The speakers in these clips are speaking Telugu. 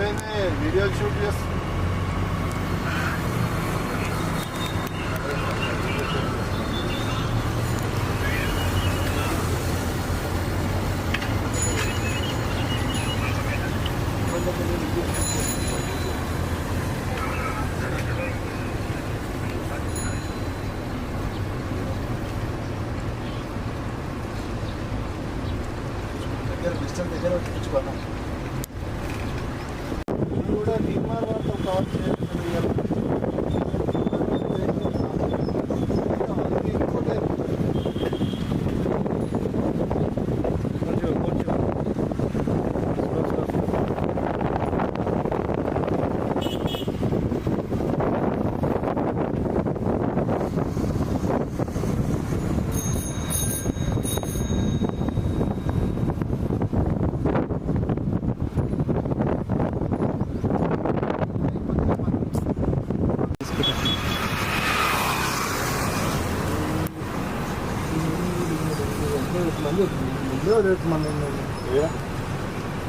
네네 미련 쇼비였습니다. Gracias.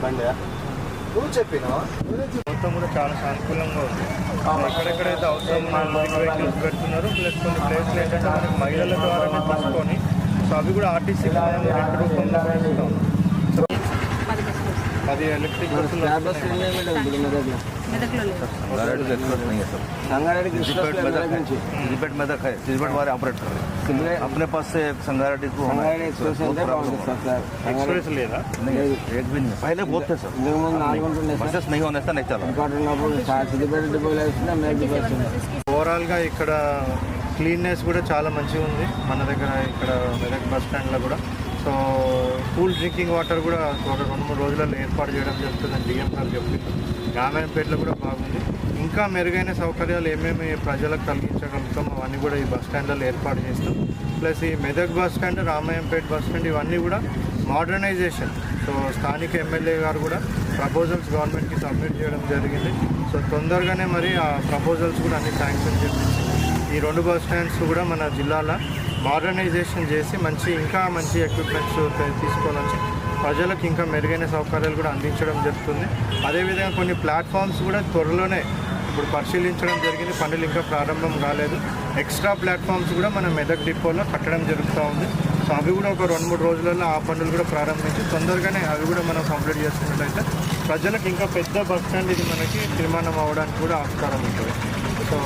బండి నువ్వు చెప్పినా మొత్తం కూడా చాలా సానుకూలంగా ఉంది. ఎక్కడెక్కడైతే అవసరం వెహికల్స్ పెడుతున్నారు ప్లస్ కొన్ని ప్లేస్లు ఏంటంటే మనకి మహిళల ద్వారా తీసుకొని సో అవి కూడా ఆర్టీసీ రెంట్ రూపంలో సో అది ఎలక్ట్రిక్ బస్సులు మెదక్లో లేదు गारंटी का एक्सप्रेस नहीं है सर సంగారెడ్డి सिजपेट मेदक है सिजपेट मेदक है सिजपेट हमारे ऑपरेट कर रहे हैं अपने पास से एक संगारेड्डी को हमें- సంగారెడ్డి ఎక్స్ప్రెస్ అయితే బాగుంటుంది సార్ సార్ ఎక్స్ప్రెస్ లేదా नहीं एक भी नहीं पहले बहुत थे सर ఇంతకు ముందు నాలుగు ఉంటుండే సార్ बसेस नहीं होने से नहीं चला ఇంకోటి ఉన్నప్పుడు సార్ సిద్దిపేట డిపోలో వేస్తున్నా మేకి బస్ ఓవరాల్గా ఇక్కడ క్లీన్నెస్ కూడా చాలా మంచిగా ఉంది మన దగ్గర ఇక్కడ మెదక్ బస్ స్టాండ్లో కూడా సో కూల్ డ్రింకింగ్ వాటర్ కూడా ఒక రెండు మూడు రోజులలో ఏర్పాటు చేయడం జరుగుతుందని డిఎం గారు చెప్పింది రామాయణపేటలో కూడా బాగుంది. ఇంకా మెరుగైన సౌకర్యాలు ఏమేమి ప్రజలకు కలిగించగలుగుతాం అవన్నీ కూడా ఈ బస్ స్టాండ్లలో ఏర్పాటు చేస్తాం. ప్లస్ ఈ Medak bus stand Ramayampet bus stand ఇవన్నీ కూడా మోడర్నైజేషన్. సో స్థానిక ఎమ్మెల్యే గారు కూడా ప్రపోజల్స్ గవర్నమెంట్కి సబ్మిట్ చేయడం జరిగింది. సో తొందరగానే మరి ఆ ప్రపోజల్స్ కూడా అన్ని శాంక్షన్ చేసి ఈ రెండు బస్ స్టాండ్స్ కూడా మన జిల్లాలో మోడర్నైజేషన్ చేసి మంచి ఇంకా మంచి ఎక్విప్మెంట్స్ తీసుకొని వచ్చి ప్రజలకు ఇంకా మెరుగైన సౌకర్యాలు కూడా అందించడం జరుగుతుంది. అదేవిధంగా కొన్ని ప్లాట్ఫామ్స్ కూడా త్వరలోనే ఇప్పుడు పరిశీలించడం జరిగింది. పనులు ఇంకా ప్రారంభం కాలేదు. ఎక్స్ట్రా ప్లాట్ఫామ్స్ కూడా మన మెదక్ డిపోలో కట్టడం జరుగుతూ ఉంది. సో అవి కూడా ఒక రెండు మూడు రోజులలో ఆ పనులు కూడా ప్రారంభించి తొందరగానే అవి కూడా మనం కంప్లీట్ చేసుకున్నట్లయితే ప్రజలకు ఇంకా పెద్ద బస్ స్టాండ్ ఇది మనకి నిర్మాణం అవ్వడానికి కూడా ఆస్కారం ఉంటుంది. సో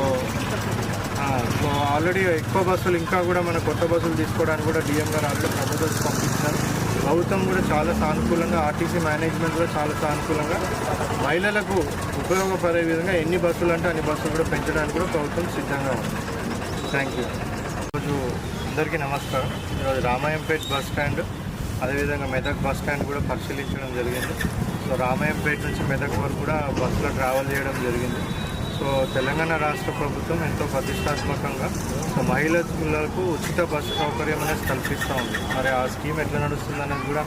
సో ఆల్రెడీ ఎక్కువ బస్సులు ఇంకా కూడా మన కొత్త బస్సులు తీసుకోవడానికి కూడా డిఎం గారు ఆల్రెడీ ప్రపోజల్స్ పంపించారు. ప్రభుత్వం కూడా చాలా సానుకూలంగా ఆర్టీసీ మేనేజ్మెంట్ కూడా చాలా సానుకూలంగా మహిళలకు ఉపయోగపడే విధంగా ఎన్ని బస్సులు అంటే అన్ని బస్సులు కూడా పెంచడానికి కూడా ప్రభుత్వం సిద్ధంగా ఉంది. థ్యాంక్ యూ ఈరోజు అందరికీ నమస్కారం. ఈరోజు రామాయంపేట్ బస్ స్టాండ్ అదేవిధంగా మెదక్ బస్ స్టాండ్ కూడా పరిశీలించడం జరిగింది. సో రామాయంపేట నుంచి మెదక్ వరకు కూడా బస్సులో ట్రావెల్ చేయడం జరిగింది. సో తెలంగాణ రాష్ట్ర ప్రభుత్వం ఎంతో ప్రతిష్టాత్మకంగా సో మహిళలకు ఉచిత బస్సు సౌకర్యం అనేది కల్పిస్తూ ఉంది. మరి ఆ స్కీమ్ ఎట్లా నడుస్తుంది అనేది కూడా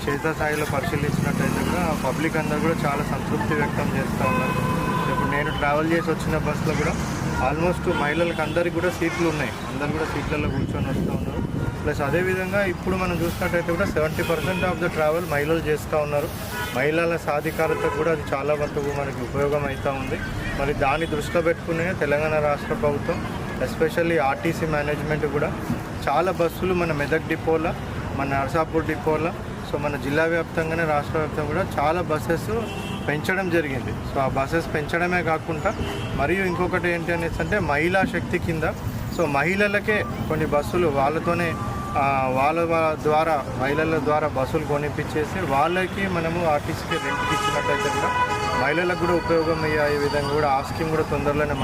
క్షేత్రస్థాయిలో పరిశీలించినట్టయితే కూడా పబ్లిక్ అందరూ కూడా చాలా సంతృప్తి వ్యక్తం చేస్తూ ఉన్నారు. ఇప్పుడు నేను ట్రావెల్ చేసి వచ్చిన బస్సులో కూడా ఆల్మోస్ట్ మహిళలకు అందరికి కూడా సీట్లు ఉన్నాయి. అందరు కూడా సీట్లలో కూర్చొని వస్తూ ఉన్నారు. ప్లస్ అదేవిధంగా ఇప్పుడు మనం చూసినట్టయితే కూడా seventy percent of the travel మహిళలు చేస్తూ ఉన్నారు. మహిళల సాధికారత కూడా అది చాలా వరకు మనకి ఉపయోగం అవుతూ ఉంది. మరి దాన్ని దృష్టిలో పెట్టుకునే తెలంగాణ రాష్ట్ర ప్రభుత్వం ఎస్పెషల్లీ ఆర్టీసీ మేనేజ్మెంట్ కూడా చాలా బస్సులు మన మెదక్ డిపోలో మన నర్సాపూర్ డిపోలో సో మన జిల్లా వ్యాప్తంగానే రాష్ట్ర వ్యాప్తంగా కూడా చాలా బస్సెస్ పెంచడం జరిగింది. సో ఆ బస్సెస్ పెంచడమే కాకుండా మరియు ఇంకొకటి ఏంటి అనేసి అంటే మహిళా శక్తి కింద. సో మహిళలకే కొన్ని బస్సులు వాళ్ళతోనే వాళ్ళ ద్వారా మహిళల ద్వారా బస్సులు కొనిపించేసి వాళ్ళకి మనము ఆర్టీసీకి రెంట్కి ఇచ్చినట్టయితే కూడా మహిళలకు కూడా ఉపయోగం అయ్యే విధంగా కూడా ఆ స్కీమ్ కూడా తొందరలోనే